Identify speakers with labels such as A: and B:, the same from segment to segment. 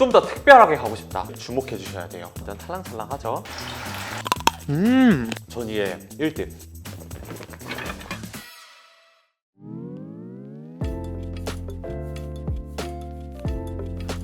A: 좀 더 특별하게 가고 싶다. 주목해 주셔야 돼요. 일단 탈랑탈랑하죠. 음, 전 이게 1등.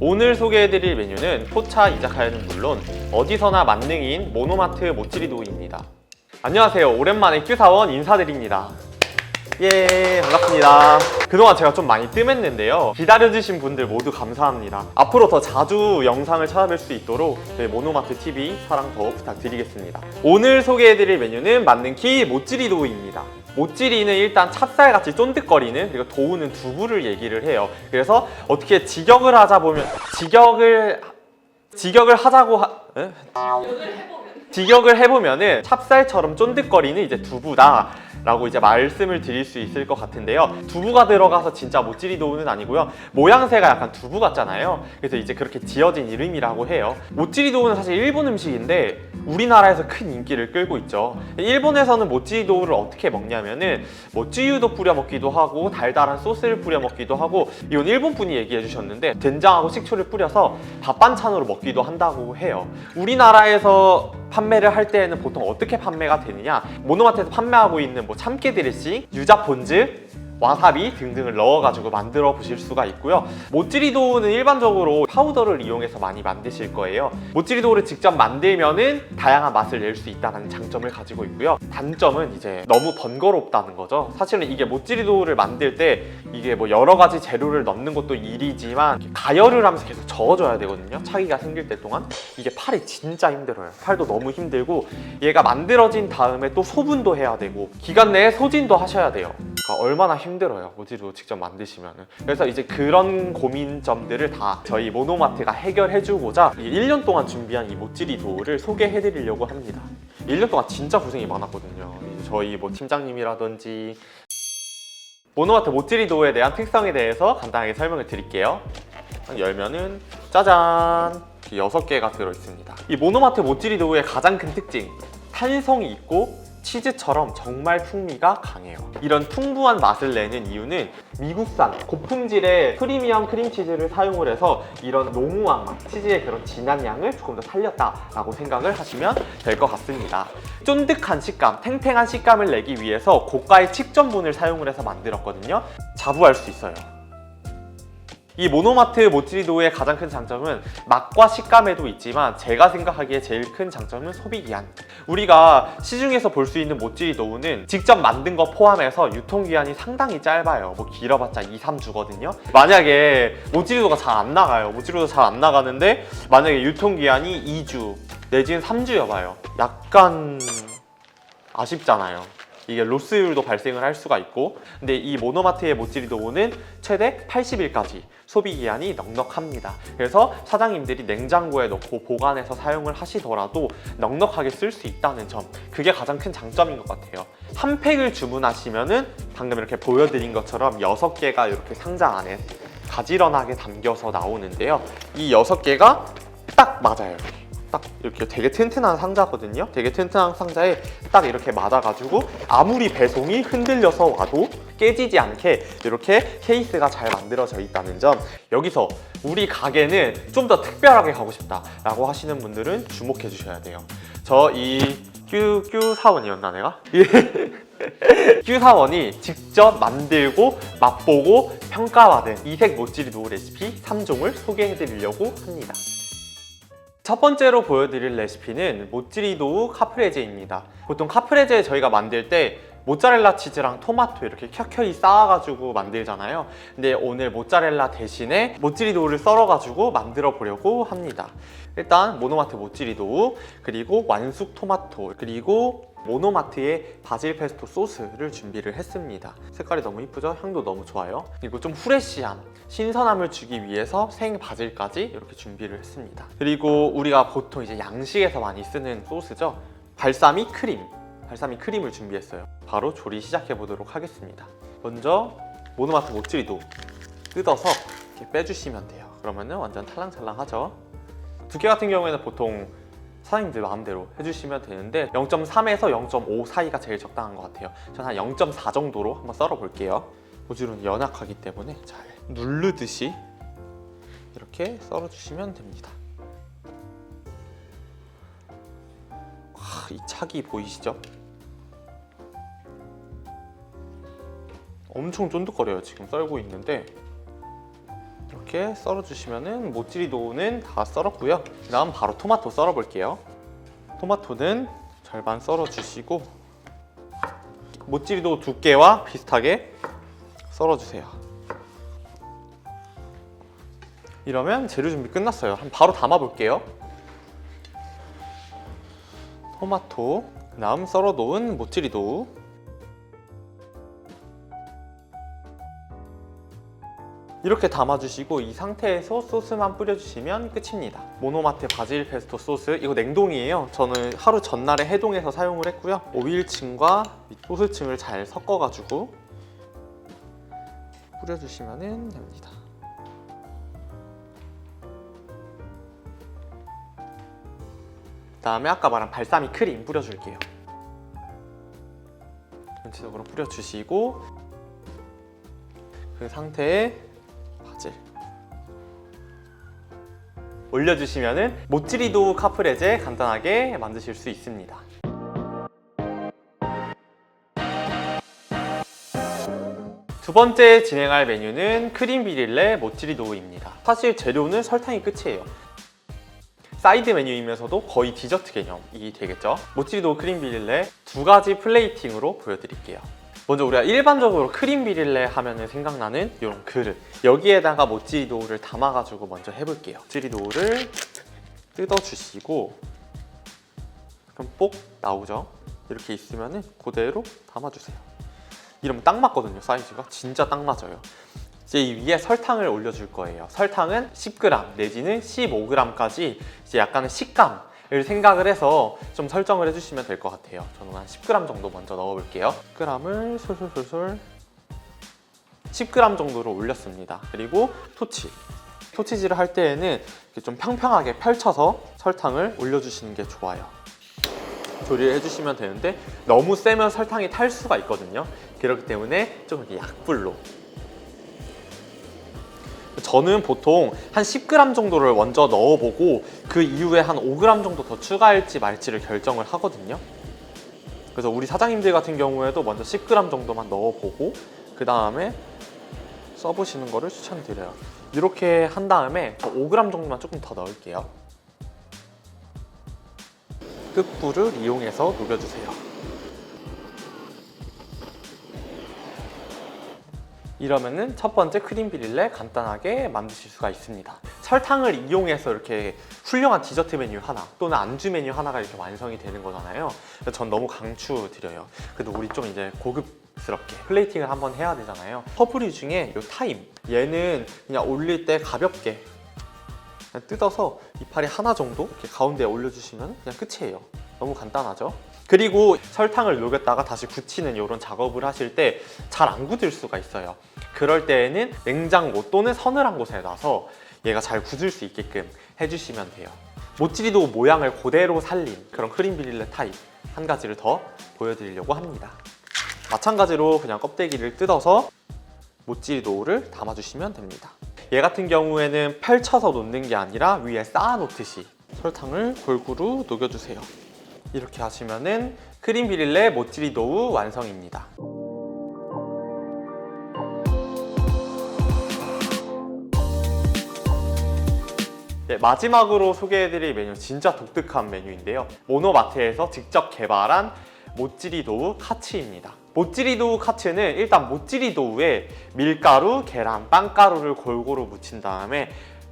A: 오늘 소개해드릴 메뉴는 포차 이자카야는 물론 어디서나 만능인 모노마트 모찌리도입니다. 안녕하세요. 오랜만에 큐사원 인사드립니다. 예, 반갑습니다. 그동안 제가 좀 많이 뜸했는데요. 기다려주신 분들 모두 감사합니다. 앞으로 더 자주 영상을 찾아뵐 수 있도록 저희 모노마트 TV 사랑 더 부탁드리겠습니다. 오늘 소개해드릴 메뉴는 만능키 모찌리도우입니다. 모찌리는 일단 찹쌀같이 쫀득거리는 그리고 도우는 두부를 얘기를 해요. 그래서 어떻게 직역을 하자 보면 직역을 직역을 하자고 하... 에? 직역을 해보면은 찹쌀처럼 쫀득거리는 이제 두부다. 라고 이제 말씀을 드릴 수 있을 것 같은데요. 두부가 들어가서 진짜 모찌리 도우는 아니고요. 모양새가 약간 두부 같잖아요. 그래서 이제 그렇게 지어진 이름이라고 해요. 모찌리 도우는 사실 일본 음식인데 우리나라에서 큰 인기를 끌고 있죠. 일본에서는 모찌리 도우를 어떻게 먹냐면은 뭐 쯔유도 뿌려 먹기도 하고 달달한 소스를 뿌려 먹기도 하고 이건 일본 분이 얘기해 주셨는데 된장하고 식초를 뿌려서 밥 반찬으로 먹기도 한다고 해요. 우리나라에서 판매를 할 때에는 보통 어떻게 판매가 되느냐? 모노마트에서 판매하고 있는 뭐 참깨 드레싱, 유자 폰즈 와사비 등등을 넣어가지고 만들어 보실 수가 있고요. 모찌리도우는 일반적으로 파우더를 이용해서 많이 만드실 거예요. 모찌리도우를 직접 만들면은 다양한 맛을 낼 수 있다는 장점을 가지고 있고요. 단점은 이제 너무 번거롭다는 거죠. 사실은 이게 모찌리도우를 만들 때 이게 뭐 여러 가지 재료를 넣는 것도 일이지만 가열을 하면서 계속 저어줘야 되거든요. 차기가 생길 때 동안 이게 팔이 진짜 힘들어요. 팔도 너무 힘들고 얘가 만들어진 다음에 또 소분도 해야 되고 기간 내에 소진도 하셔야 돼요. 그러니까 얼마나 힘들어요. 모지로 직접 만드시면은. 그래서 이제 그런 고민점들을 다 저희 모노마트가 해결해주고자 이 1년 동안 준비한 이 모찌리 도우를 소개해드리려고 합니다. 1년 동안 진짜 고생이 많았거든요. 저희 뭐 팀장님이라든지 모노마트 모찌리 도우에 대한 특성에 대해서 간단하게 설명을 드릴게요. 열면은 짜잔 여섯 개가 들어 있습니다. 이 모노마트 모찌리 도우의 가장 큰 특징 탄성이 있고 치즈처럼 정말 풍미가 강해요. 이런 풍부한 맛을 내는 이유는 미국산 고품질의 프리미엄 크림치즈를 사용을 해서 이런 농후한 맛, 치즈의 그런 진한 양을 조금 더 살렸다라고 생각을 하시면 될 것 같습니다. 쫀득한 식감, 탱탱한 식감을 내기 위해서 고가의 칡전분을 사용을 해서 만들었거든요. 자부할 수 있어요. 이 모노마트 모찌리도의 가장 큰 장점은 맛과 식감에도 있지만 제가 생각하기에 제일 큰 장점은 소비 기한. 우리가 시중에서 볼 수 있는 모찌리도우는 직접 만든 거 포함해서 유통 기한이 상당히 짧아요. 뭐 길어봤자 2, 3주거든요. 만약에 모찌리도가 잘 안 나가요. 모찌리도 잘 안 나가는데 만약에 유통 기한이 2주 내지는 3주여봐요. 약간 아쉽잖아요. 이게 로스율도 발생을 할 수가 있고 근데 이 모노마트의 모찌리도우는 최대 80일까지 소비 기한이 넉넉합니다. 그래서 사장님들이 냉장고에 넣고 보관해서 사용을 하시더라도 넉넉하게 쓸 수 있다는 점 그게 가장 큰 장점인 것 같아요. 한 팩을 주문하시면은 방금 이렇게 보여드린 것처럼 6개가 이렇게 상자 안에 가지런하게 담겨서 나오는데요. 이 6개가 딱 맞아요. 딱 이렇게 되게 튼튼한 상자거든요. 되게 튼튼한 상자에 딱 이렇게 맞아가지고 아무리 배송이 흔들려서 와도 깨지지 않게 이렇게 케이스가 잘 만들어져 있다는 점 여기서 우리 가게는 좀 더 특별하게 가고 싶다 라고 하시는 분들은 주목해 주셔야 돼요. 저이 큐큐 사원이었나 내가? 큐 사원이 직접 만들고 맛보고 평가받은 이색 모찌리 도우 레시피 3종을 소개해 드리려고 합니다. 첫 번째로 보여드릴 레시피는 모찌리도우 카프레제입니다. 보통 카프레제 저희가 만들 때 모짜렐라 치즈랑 토마토 이렇게 켜켜이 쌓아가지고 만들잖아요. 근데 오늘 모짜렐라 대신에 모찌리도우를 썰어가지고 만들어 보려고 합니다. 일단 모노마트 모찌리도우 그리고 완숙 토마토 그리고 모노마트의 바질 페스토 소스를 준비를 했습니다. 색깔이 너무 이쁘죠? 향도 너무 좋아요. 그리고 좀 후레쉬함, 신선함을 주기 위해서 생 바질까지 이렇게 준비를 했습니다. 그리고 우리가 보통 이제 양식에서 많이 쓰는 소스죠. 발사믹 크림, 발사믹 크림을 준비했어요. 바로 조리 시작해 보도록 하겠습니다. 먼저 모노마트 모찌리도 뜯어서 이렇게 빼주시면 돼요. 그러면은 완전 탈랑탈랑하죠. 두께 같은 경우에는 보통 사장님들 마음대로 해주시면 되는데 0.3에서 0.5 사이가 제일 적당한 것 같아요. 저는 한 0.4 정도로 한번 썰어 볼게요. 모질은 연약하기 때문에 잘 누르듯이 이렇게 썰어주시면 됩니다. 이 차기 보이시죠? 엄청 쫀득거려요. 지금 썰고 있는데 이렇게 썰어주시면은 모찌리도는 다 썰었고요. 그 다음 바로 토마토 썰어볼게요. 토마토는 절반 썰어주시고 모찌리도 두께와 비슷하게 썰어주세요. 이러면 재료 준비 끝났어요. 한 바로 담아볼게요. 토마토, 그다음 썰어 놓은 모찌리도, 이렇게 담아주시고 이 상태에서 소스만 뿌려주시면 끝입니다. 모노마트 바질 페스토 소스 이거 냉동이에요. 저는 하루 전날에 해동해서 사용을 했고요. 오일층과 소스층을 잘 섞어가지고 뿌려주시면 됩니다. 다음에 아까 말한 발사믹 크림 뿌려줄게요. 전체적으로 뿌려주시고 그 상태에 바질 올려주시면은 모찌리도 카프레제 간단하게 만드실 수 있습니다. 두 번째 진행할 메뉴는 크림 비릴레 모찌리도우입니다. 사실 재료는 설탕이 끝이에요. 사이드 메뉴이면서도 거의 디저트 개념이 되겠죠. 모찌리도 크림 비릴레 두 가지 플레이팅으로 보여드릴게요. 먼저 우리가 일반적으로 크림 비릴레 하면 생각나는 이런 그릇 여기에다가 모찌리도우를 담아가지고 먼저 해볼게요. 모찌리도우를 뜯어주시고 그럼 뽁 나오죠. 이렇게 있으면 그대로 담아주세요. 이러면 딱 맞거든요. 사이즈가 진짜 딱 맞아요. 이제 이 위에 설탕을 올려줄 거예요. 설탕은 10g 내지는 15g까지 이제 약간의 식감 을 생각을 해서 좀 설정을 해주시면 될 것 같아요. 저는 한 10g 정도 먼저 넣어볼게요. 10g을 솔솔솔솔 10g 정도로 올렸습니다. 그리고 토치. 토치질을 할 때에는 좀 평평하게 펼쳐서 설탕을 올려주시는 게 좋아요. 조리를 해주시면 되는데 너무 세면 설탕이 탈 수가 있거든요. 그렇기 때문에 좀 약불로 저는 보통 한 10g 정도를 먼저 넣어보고 그 이후에 한 5g 정도 더 추가할지 말지를 결정을 하거든요. 그래서 우리 사장님들 같은 경우에도 먼저 10g 정도만 넣어보고 그 다음에 써보시는 거를 추천드려요. 이렇게 한 다음에 저 5g 정도만 조금 더 넣을게요. 끝불을 이용해서 녹여주세요. 이러면은 첫 번째 크림 비릴레 간단하게 만드실 수가 있습니다. 설탕을 이용해서 이렇게 훌륭한 디저트 메뉴 하나 또는 안주 메뉴 하나가 이렇게 완성이 되는 거잖아요. 전 너무 강추드려요. 그래도 우리 좀 이제 고급스럽게 플레이팅을 한번 해야 되잖아요. 퍼플이 중에 이 타임 얘는 그냥 올릴 때 가볍게 뜯어서 이파리 하나 정도 이렇게 가운데에 올려주시면 그냥 끝이에요. 너무 간단하죠? 그리고 설탕을 녹였다가 다시 굳히는 이런 작업을 하실 때 잘 안 굳을 수가 있어요. 그럴 때에는 냉장고 또는 서늘한 곳에 놔서 얘가 잘 굳을 수 있게끔 해주시면 돼요. 모찌리도 모양을 그대로 살린 그런 크림 비릴레 타입 한 가지를 더 보여드리려고 합니다. 마찬가지로 그냥 껍데기를 뜯어서 모찌리도우를 담아주시면 됩니다. 얘 같은 경우에는 펼쳐서 놓는 게 아니라 위에 쌓아 놓듯이 설탕을 골고루 녹여주세요. 이렇게 하시면은 크림 비릴레 모찌리도우 완성입니다. 네, 마지막으로 소개해드릴 메뉴 진짜 독특한 메뉴인데요. 모노마트에서 직접 개발한 모찌리도우 카츠입니다. 모찌리도우 카츠는 일단 모찌리도우에 밀가루, 계란, 빵가루를 골고루 묻힌 다음에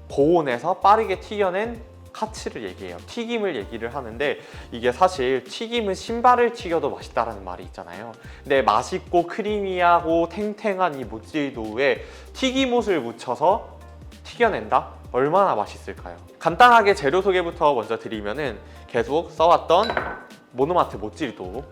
A: 고온에서 빠르게 튀겨낸 카츠를 얘기해요. 튀김을 얘기를 하는데 이게 사실 튀김은 신발을 튀겨도 맛있다라는 말이 있잖아요. 근데 맛있고 크리미하고 탱탱한 이 모찌리도우에 튀김옷을 묻혀서 튀겨낸다? 얼마나 맛있을까요? 간단하게 재료 소개부터 먼저 드리면은 계속 써왔던 모노마트 모찌리도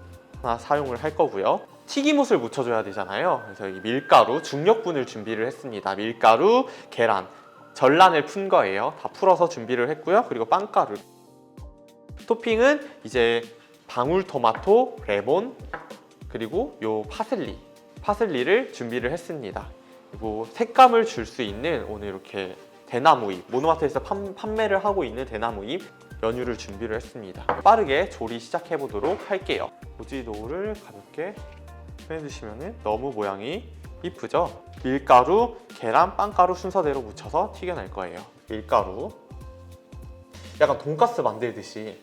A: 하나 사용을 할 거고요. 튀김옷을 묻혀줘야 되잖아요. 그래서 이 밀가루, 중력분을 준비를 했습니다. 밀가루, 계란, 전란을 푼 거예요. 다 풀어서 준비를 했고요. 그리고 빵가루. 토핑은 이제 방울 토마토, 레몬, 그리고 요 파슬리, 파슬리를 준비를 했습니다. 그리고 색감을 줄 수 있는 오늘 이렇게 대나무잎 모노마트에서 판, 판매를 하고 있는 대나무잎 연유를 준비를 했습니다. 빠르게 조리 시작해 보도록 할게요. 도우를 가볍게 빼주시면 너무 모양이 이쁘죠? 밀가루, 계란, 빵가루 순서대로 묻혀서 튀겨낼 거예요. 밀가루 약간 돈가스 만들듯이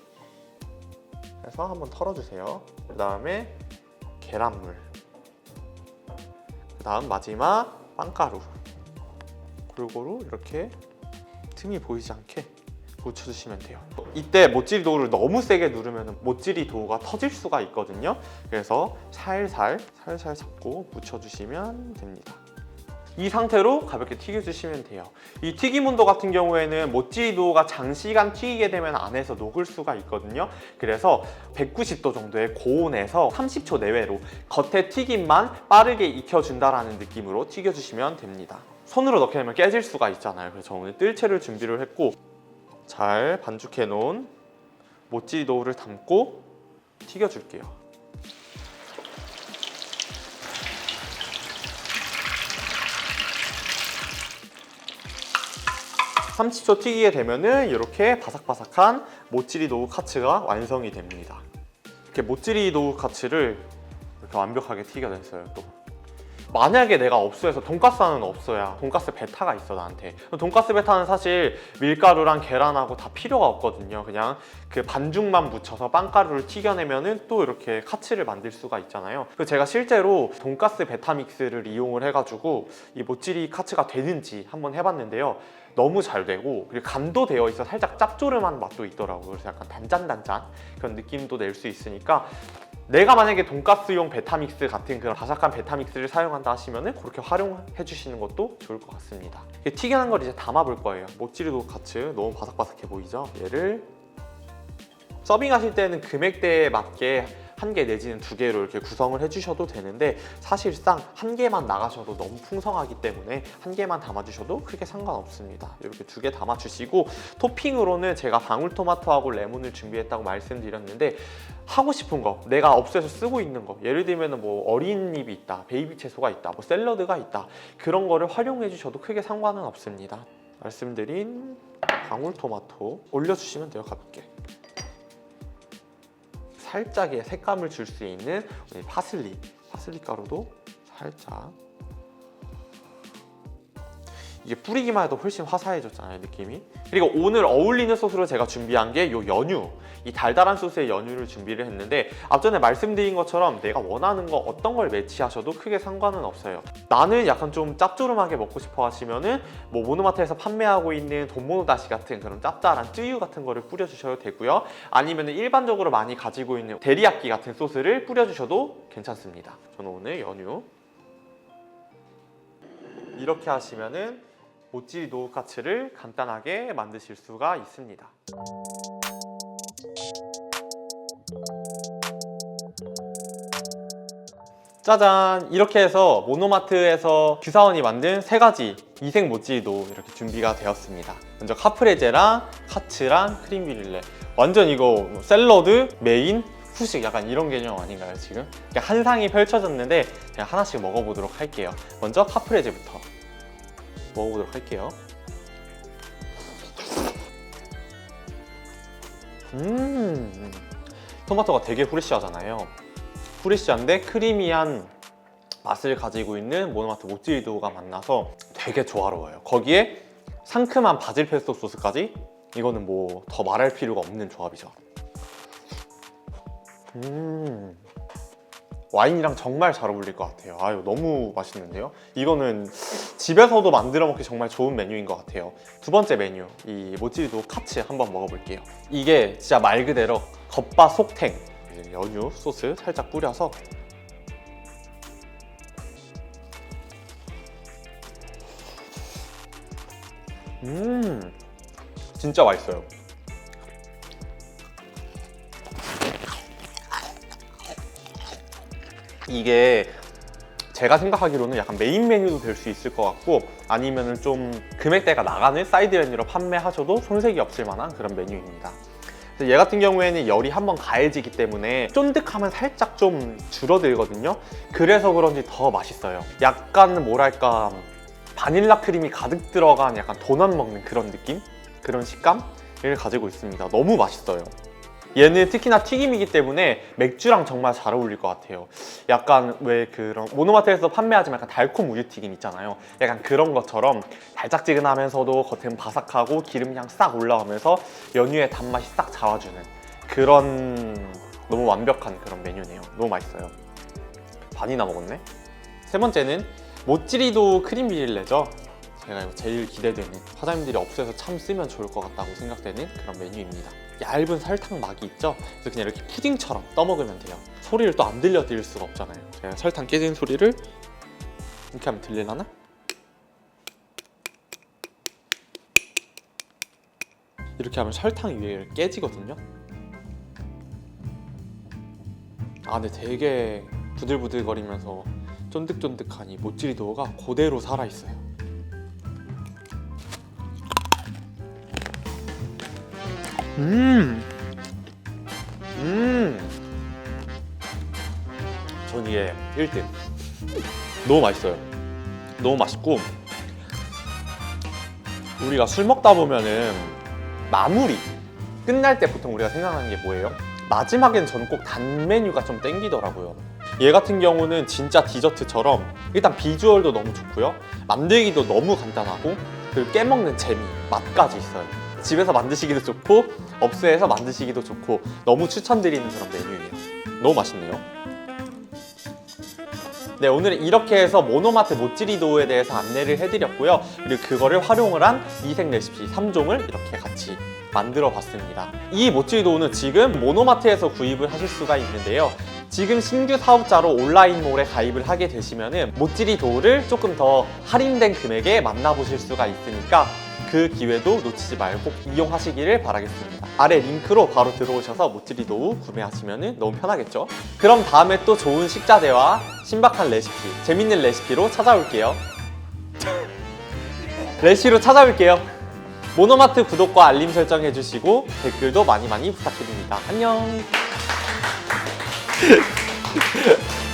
A: 해서 한번 털어주세요. 그 다음에 계란물 그 다음 마지막 빵가루 골고루 이렇게 틈이 보이지 않게 묻혀주시면 돼요. 이때 모찌리 도우를 너무 세게 누르면 모찌리 도우가 터질 수가 있거든요. 그래서 살살 살살 잡고 묻혀주시면 됩니다. 이 상태로 가볍게 튀겨주시면 돼요. 이 튀김 온도 같은 경우에는 모찌리 도우가 장시간 튀기게 되면 안에서 녹을 수가 있거든요. 그래서 190도 정도의 고온에서 30초 내외로 겉에 튀김만 빠르게 익혀준다라는 느낌으로 튀겨주시면 됩니다. 손으로 넣게 되면 깨질 수가 있잖아요. 그래서 오늘 뜰채를 준비를 했고 잘 반죽해 놓은 모찌리 도우를 담고 튀겨 줄게요. (30초) 튀기게 되면은 이렇게 바삭바삭한 모찌리 도우 카츠가 완성이 됩니다. 이렇게 모찌리 도우 카츠를 이렇게 완벽하게 튀겨냈어요. 또 만약에 내가 업소에서 돈가스 하는 업소야 돈가스 베타가 있어 나한테. 돈가스 베타는 사실 밀가루랑 계란하고 다 필요가 없거든요. 그냥 그 반죽만 묻혀서 빵가루를 튀겨내면은 또 이렇게 카츠를 만들 수가 있잖아요. 그래서 제가 실제로 돈가스 베타 믹스를 이용을 해가지고 이 모찌리 카츠가 되는지 한번 해봤는데요. 너무 잘 되고 그리고 간도 되어 있어. 살짝 짭조름한 맛도 있더라고요. 그래서 약간 단짠단짠 그런 느낌도 낼 수 있으니까 내가 만약에 돈가스용 베타믹스 같은 그런 바삭한 베타믹스를 사용한다 하시면은 그렇게 활용해 주시는 것도 좋을 것 같습니다. 튀겨난 걸 이제 담아 볼 거예요. 모찌리도 카츠 너무 바삭바삭해 보이죠? 얘를 서빙하실 때는 금액대에 맞게 한 개 내지는 두 개로 이렇게 구성을 해주셔도 되는데 사실상 한 개만 나가셔도 너무 풍성하기 때문에 한 개만 담아주셔도 크게 상관없습니다. 이렇게 두 개 담아주시고 토핑으로는 제가 방울토마토하고 레몬을 준비했다고 말씀드렸는데 하고 싶은 거 내가 업소에서 쓰고 있는 거 예를 들면 뭐 어린 잎이 있다 베이비 채소가 있다 뭐 샐러드가 있다 그런 거를 활용해 주셔도 크게 상관은 없습니다. 말씀드린 방울토마토 올려주시면 돼요 가볍게 살짝의 색감을 줄 수 있는 파슬리 파슬리 가루도 살짝 이게 뿌리기만 해도 훨씬 화사해졌잖아요 느낌이. 그리고 오늘 어울리는 소스로 제가 준비한 게 이 연유. 이 달달한 소스의 연유를 준비를 했는데 앞전에 말씀드린 것처럼 내가 원하는 거 어떤 걸 매치하셔도 크게 상관은 없어요. 나는 약간 좀 짭조름하게 먹고 싶어 하시면은 뭐 모노마트에서 판매하고 있는 돈모노다시 같은 그런 짭짤한 쯔유 같은 거를 뿌려주셔도 되고요. 아니면 일반적으로 많이 가지고 있는 데리야끼 같은 소스를 뿌려주셔도 괜찮습니다. 저는 오늘 연유. 이렇게 하시면은 모찌리 노우카츠를 간단하게 만드실 수가 있습니다. 짜잔! 이렇게 해서 모노마트에서 규사원이 만든 세 가지 이색 모찌리도 이렇게 준비가 되었습니다. 먼저 카프레제랑 카츠랑 크림 뷰릴레. 완전 이거 뭐 샐러드, 메인, 후식 약간 이런 개념 아닌가요 지금? 한 상이 펼쳐졌는데 그냥 하나씩 먹어보도록 할게요. 먼저 카프레제부터 먹어보도록 할게요. 음, 토마토가 되게 후레쉬하잖아요. 후레쉬한데 크리미한 맛을 가지고 있는 모노마트 모찌리도가 만나서 되게 조화로워요. 거기에 상큼한 바질 페스토 소스까지 이거는 뭐 더 말할 필요가 없는 조합이죠. 음. 와인이랑 정말 잘 어울릴 것 같아요. 아유, 너무 맛있는데요? 이거는 집에서도 만들어 먹기 정말 좋은 메뉴인 것 같아요. 두 번째 메뉴, 이 모찌리도 카츠 한번 먹어볼게요. 이게 진짜 말 그대로 겉바 속탱, 연유 소스 살짝 뿌려서 음, 진짜 맛있어요. 이게 제가 생각하기로는 약간 메인 메뉴도 될 수 있을 것 같고 아니면은 좀 금액대가 나가는 사이드 메뉴로 판매하셔도 손색이 없을 만한 그런 메뉴입니다. 얘 같은 경우에는 열이 한번 가해지기 때문에 쫀득함은 살짝 좀 줄어들거든요. 그래서 그런지 더 맛있어요. 약간 뭐랄까 바닐라 크림이 가득 들어간 약간 도넛 먹는 그런 느낌? 그런 식감을 가지고 있습니다. 너무 맛있어요. 얘는 특히나 튀김이기 때문에 맥주랑 정말 잘 어울릴 것 같아요. 약간 왜 그런 모노마트에서 판매하지만 약간 달콤 우유 튀김 있잖아요. 약간 그런 것처럼 달짝지근하면서도 겉은 바삭하고 기름향 싹 올라오면서 연유의 단맛이 싹 잡아주는 그런 너무 완벽한 그런 메뉴네요. 너무 맛있어요. 반이나 먹었네. 세 번째는 모찌리도 크림 비릴레죠. 제가 이거 제일 기대되는 사장님들이 업소에서 참 쓰면 좋을 것 같다고 생각되는 그런 메뉴입니다. 얇은 설탕 막이 있죠? 그래서 그냥 이렇게 푸딩처럼 떠먹으면 돼요. 소리를 또 안 들려 드릴 수가 없잖아요. 설탕 깨지는 소리를 이렇게 하면 들리려나? 이렇게 하면 설탕이 위에 깨지거든요. 아, 근데 되게 부들부들거리면서 쫀득쫀득한 이 모찌리 도우가 그대로 살아있어요. 음, 음, 전 이게 1등. 너무 맛있어요. 너무 맛있고 우리가 술 먹다 보면은 마무리 끝날 때 보통 우리가 생각하는 게 뭐예요? 마지막엔 저는 꼭 단 메뉴가 좀 땡기더라고요. 얘 같은 경우는 진짜 디저트처럼 일단 비주얼도 너무 좋고요. 만들기도 너무 간단하고 그리고 깨먹는 재미, 맛까지 있어요. 집에서 만드시기도 좋고 업소에서 만드시기도 좋고 너무 추천드리는 그런 메뉴예요. 너무 맛있네요. 네, 오늘은 이렇게 해서 모노마트 모찌리도에 대해서 안내를 해드렸고요. 그리고 그거를 활용을 한 이색 레시피 3종을 이렇게 같이 만들어 봤습니다. 이 모찌리도우는 지금 모노마트에서 구입을 하실 수가 있는데요. 지금 신규 사업자로 온라인몰에 가입을 하게 되시면은 모찌리 도우를 조금 더 할인된 금액에 만나보실 수가 있으니까 그 기회도 놓치지 말고 꼭 이용하시기를 바라겠습니다. 아래 링크로 바로 들어오셔서 모찌리 도우 구매하시면 너무 편하겠죠? 그럼 다음에 또 좋은 식자재와 신박한 레시피, 재밌는 레시피로 찾아올게요. 레시로 찾아올게요. 모노마트 구독과 알림 설정 해주시고 댓글도 많이 많이 부탁드립니다. 안녕.